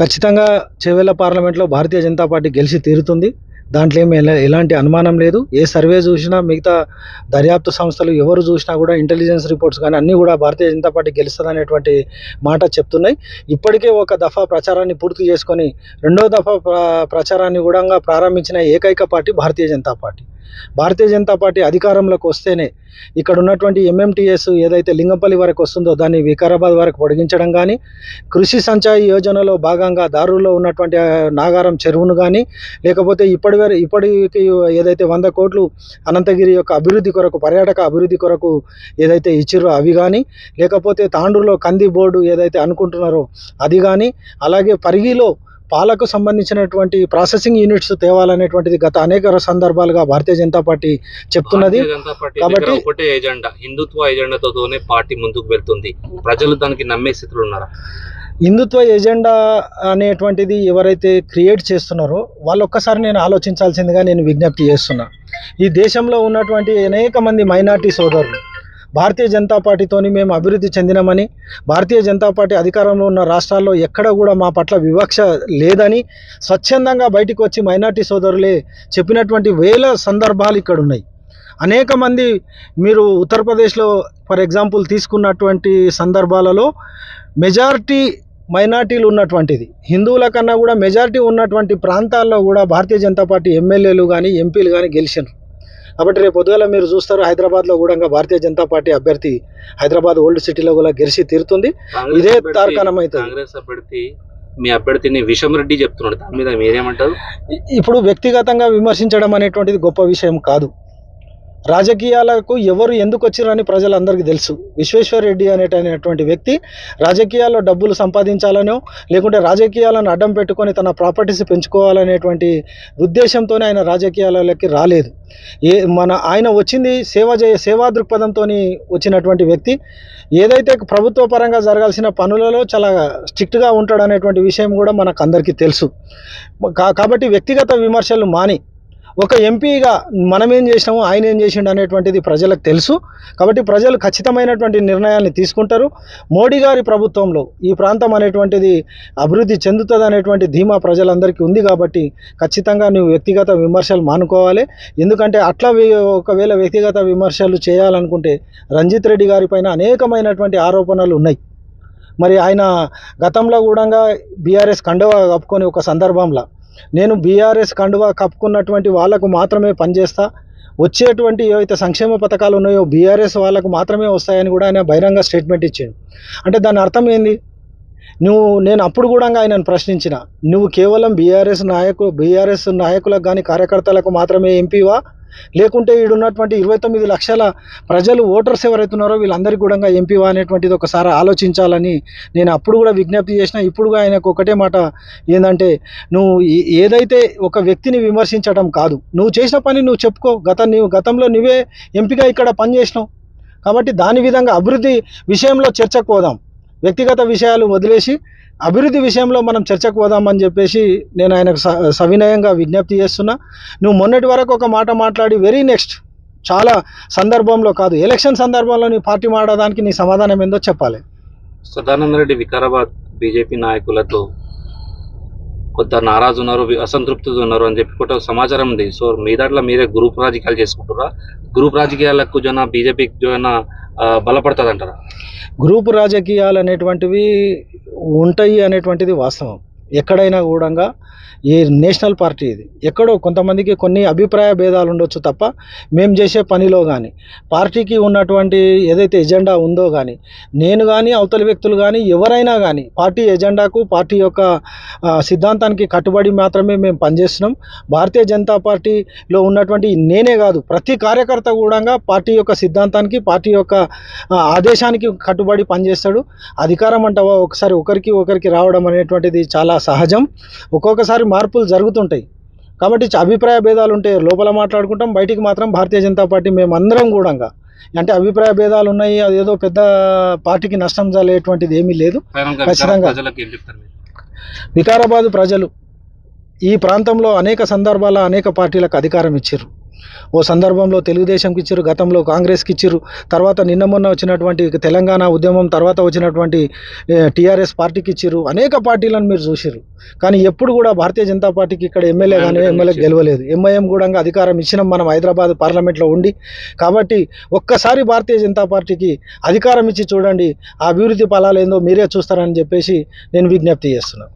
ఖచ్చితంగా చేవెళ్ళ పార్లమెంట్లో భారతీయ జనతా పార్టీ గెలిచి తీరుతుంది. దాంట్లో ఏమి ఎలా- ఎలాంటి అనుమానం లేదు. ఏ సర్వే చూసినా మిగతా దర్యాప్తు సంస్థలు ఎవరు చూసినా కూడా ఇంటెలిజెన్స్ రిపోర్ట్స్ కానీ అన్నీ కూడా భారతీయ జనతా పార్టీ గెలుస్తుంది మాట చెప్తున్నాయి. ఇప్పటికే ఒక దఫా ప్రచారాన్ని పూర్తి చేసుకొని రెండో దఫా ప్రచారాన్ని కూడా ప్రారంభించిన ఏకైక party Bharatiya Janata Party. Bharatiya Janata Party అధికారంలోకి వస్తేనే ఇక్కడ ఉన్నటువంటి ఎంఎంటీఎస్ ఏదైతే లింగంపల్లి వరకు వస్తుందో దాన్ని వికారాబాద్ వరకు పొడిగించడం కానీ కృషి సంచాయి యోజనలో భాగంగా దారుల్లో ఉన్నటువంటి నాగారం చెరువును కానీ లేకపోతే ఇప్పటి వరకు ఇప్పటికి ఏదైతే వంద కోట్లు అనంతగిరి యొక్క అభివృద్ధి కొరకు పర్యాటక అభివృద్ధి కొరకు ఏదైతే ఇచ్చిరో అవి కానీ లేకపోతే తాండూరులో కంది బోర్డు ఏదైతే అనుకుంటున్నారో అది కానీ అలాగే పరిగిలో పాలకు సంబంధించినటువంటి ప్రాసెసింగ్ యూనిట్స్ తేవాలనేటువంటిది గత అనేక సందర్భాలుగా భారతీయ జనతా పార్టీ చెప్తున్నది. కాబట్టి- ఒకటే ఎజెండా హిందుత్వ ఎజెండాతోనే పార్టీ ముందుకు వెళ్తుంది. ప్రజలు దానికి నమ్మే స్థితిలో ఉన్నారా? హిందుత్వ ఎజెండా అనేటువంటిది ఎవరైతే క్రియేట్ చేస్తున్నారో వాళ్ళు ఒక్కసారి నేను ఆలోచించాల్సిందిగా నేను విజ్ఞప్తి చేస్తున్నా. ఈ దేశంలో ఉన్నటువంటి అనేక మంది మైనార్టీ సోదరులు భారతీయ జనతా పార్టీతోని మేము అభివృద్ధి చెందినామని భారతీయ జనతా పార్టీ అధికారంలో ఉన్న రాష్ట్రాల్లో ఎక్కడ కూడా మా పట్ల వివక్ష లేదని స్వచ్ఛందంగా బయటికి వచ్చి మైనార్టీ సోదరులే చెప్పినటువంటి వేల సందర్భాలు ఇక్కడ ఉన్నాయి అనేక మంది మీరు ఉత్తరప్రదేశ్లో ఫర్ ఎగ్జాంపుల్ తీసుకున్నటువంటి సందర్భాలలో మెజారిటీ మైనార్టీలు ఉన్నటువంటిది. హిందువుల కన్నా కూడా మెజారిటీ ఉన్నటువంటి ప్రాంతాల్లో కూడా భారతీయ జనతా పార్టీ ఎమ్మెల్యేలు కానీ ఎంపీలు కానీ గెలిచినారు కాబట్టి రేపు పొద్దుగల మీరు చూస్తారు హైదరాబాద్లో కూడా భారతీయ జనతా పార్టీ అభ్యర్థి హైదరాబాద్ ఓల్డ్ సిటీలో కూడా గెలిచి తీరుతుంది. ఇదే తార్కాణం అవుతుంది కాంగ్రెస్ అభ్యర్థి మీ అభ్యర్థిని విషం రెడ్డి చెప్తున్నాడు. దాని మీద మీరేమంటారు? ఇప్పుడు వ్యక్తిగతంగా విమర్శించడం అనేటువంటిది గొప్ప విషయం కాదు. రాజకీయాలకు ఎవరు ఎందుకు వచ్చిరని ప్రజలందరికీ తెలుసు. విశ్వేశ్వరరెడ్డి అనేటటువంటి వ్యక్తి రాజకీయాల్లో డబ్బులు సంపాదించాలనో లేకుంటే రాజకీయాలను అడ్డం పెట్టుకొని తన ప్రాపర్టీస్ పెంచుకోవాలనేటువంటి ఉద్దేశంతోనే ఆయన రాజకీయాలలోకి రాలేదు. ఏ మన ఆయన వచ్చింది సేవ చే సేవా దృక్పథంతో వచ్చినటువంటి వ్యక్తి. ఏదైతే ప్రభుత్వ పరంగా జరగాల్సిన పనులలో చాలా స్ట్రిక్ట్గా ఉంటాడు అనేటువంటి విషయం కూడా మనకు అందరికీ తెలుసు. కా- కాబట్టి వ్యక్తిగత విమర్శలు మాని ఒక ఎంపీగా మనం ఏం చేసినాము ఆయన ఏం చేసిండు అనేటువంటిది ప్రజలకు తెలుసు. కాబట్టి ప్రజలు ఖచ్చితమైనటువంటి నిర్ణయాన్ని తీసుకుంటారు. మోడీ గారి ప్రభుత్వంలో ఈ ప్రాంతం అనేటువంటిది అభివృద్ధి చెందుతుంది అనేటువంటి ధీమా ప్రజలందరికీ ఉంది కాబట్టి ఖచ్చితంగా నువ్వు వ్యక్తిగత విమర్శలు మానుకోవాలి. ఎందుకంటే అట్లా ఒకవేళ వ్యక్తిగత విమర్శలు చేయాలనుకుంటే రంజిత్ రెడ్డి గారి పైన అనేకమైనటువంటి ఆరోపణలు ఉన్నాయి. మరి ఆయన గతంలో కూడా బీఆర్ఎస్ కండవ కప్పుకొని ఒక సందర్భంలో నేను బీఆర్ఎస్ కండువా కప్పుకున్నటువంటి వాళ్ళకు మాత్రమే పనిచేస్తా. వచ్చేటువంటి ఏవైతే సంక్షేమ పథకాలు ఉన్నాయో బీఆర్ఎస్ వాళ్ళకు మాత్రమే వస్తాయని కూడా ఆయన బహిరంగ స్టేట్మెంట్ ఇచ్చాడు. అంటే దాని అర్థం ఏంది? నువ్వు నేను అప్పుడు కూడా ఆయనను ప్రశ్నించిన నువ్వు కేవలం బీఆర్ఎస్ నాయకు బీఆర్ఎస్ నాయకులకు కానీ కార్యకర్తలకు మాత్రమే ఎంపీవా? లేకుంటే ఈడున్నటువంటి ఇరవై తొమ్మిది లక్షల ప్రజలు ఓటర్స్ ఎవరైతున్నారో వీళ్ళందరికీ కూడా ఎంపీవా అనేటువంటిది ఒకసారి ఆలోచించాలని నేను అప్పుడు కూడా విజ్ఞప్తి చేసిన. ఇప్పుడు ఆయనకు ఒకటే మాట ఏంటంటే నువ్వు ఏ- ఏదైతే ఒక వ్యక్తిని విమర్శించడం కాదు నువ్వు చేసిన పని నువ్వు చెప్పుకో. గత నువ్వు గతంలో నువ్వే ఎంపీగా ఇక్కడ పనిచేసినావు. కాబట్టి దాని విధంగా అభివృద్ధి విషయంలో చర్చకు పోదాం. వ్యక్తిగత విషయాలు వదిలేసి అభివృద్ధి విషయంలో మనం చర్చకు పోదామని చెప్పేసి నేను ఆయనకు స- సవినయంగా విజ్ఞప్తి చేస్తున్నా. నువ్వు మొన్నటి వరకు ఒక మాట మాట్లాడి వెరీ నెక్స్ట్. చాలా సందర్భంలో కాదు ఎలక్షన్ సందర్భంలో నీ పార్టీ మాడడానికి నీ సమాధానం ఏందో చెప్పాలి. సదానంద రెడ్డి వికారాబాద్ బీజేపీ నాయకులతో కొంత నారాజు ఉన్నారు అసంతృప్తితో ఉన్నారు అని చెప్పి కూడా సమాచారం ఉంది. సో మీ దాంట్లో మీరే గ్రూప్ రాజకీయాలు చేసుకుంటారా గ్రూప్ రాజకీయాలకు జన బీజేపీకి జన బలపడుతుంది అంటారా గ్రూపు రాజకీయాలు అనేటువంటివి ఉంటాయి అనేటువంటిది వాస్తవం. ఎక్కడైనా కూడా ఈ నేషనల్ పార్టీ ఇది. ఎక్కడో కొంతమందికి కొన్ని అభిప్రాయ భేదాలు ఉండొచ్చు తప్ప మేము చేసే పనిలో కానీ పార్టీకి ఉన్నటువంటి ఏదైతే ఎజెండా ఉందో కానీ నేను కానీ అవతలి వ్యక్తులు కానీ ఎవరైనా కానీ పార్టీ ఎజెండాకు పార్టీ యొక్క సిద్ధాంతానికి కట్టుబడి మాత్రమే మేము పనిచేస్తున్నాం. భారతీయ జనతా పార్టీలో ఉన్నటువంటి నేనే కాదు ప్రతి కార్యకర్త కూడా పార్టీ యొక్క సిద్ధాంతానికి పార్టీ యొక్క ఆదేశానికి కట్టుబడి పనిచేస్తాడు. అధికారం అంటావా ఒకసారి ఒకరికి ఒకరికి రావడం అనేటువంటిది చాలా సహజం. ఒక్కొక్కసారి మార్పులు జరుగుతుంటాయి. కాబట్టి అభిప్రాయ భేదాలు ఉంటే లోపల మాట్లాడుకుంటాం. బయటికి మాత్రం భారతీయ జనతా పార్టీ మేమందరం కూడా అంటే అభిప్రాయ భేదాలు ఉన్నాయి. అదేదో పెద్ద పార్టీకి నష్టం జరిగేటువంటిది ఏమీ లేదు. ఖచ్చితంగా. వికారాబాద్ ప్రజలు ఈ ప్రాంతంలో అనేక సందర్భాల అనేక పార్టీలకు అధికారం ఇచ్చారు. ఓ సందర్భంలో తెలుగుదేశంకి ఇచ్చారు గతంలో కాంగ్రెస్కి ఇచ్చారు. తర్వాత నిన్న మొన్న వచ్చినటువంటి తెలంగాణ ఉద్యమం తర్వాత వచ్చినటువంటి టీఆర్ఎస్ పార్టీకి ఇచ్చారు. అనేక పార్టీలను మీరు చూసారు కానీ ఎప్పుడు కూడా భారతీయ జనతా పార్టీకి ఇక్కడ ఎమ్మెల్యే కానీ ఎమ్మెల్యే గెలవలేదు. ఎంఐఎం కూడా అధికారం ఇచ్చినాం మనం హైదరాబాద్ పార్లమెంట్లో ఉండి. కాబట్టి ఒక్కసారి భారతీయ జనతా పార్టీకి అధికారం ఇచ్చి చూడండి. ఆ అభివృద్ధి ఫలాలు ఏందో మీరే చూస్తారని చెప్పేసి నేను విజ్ఞప్తి చేస్తున్నాను.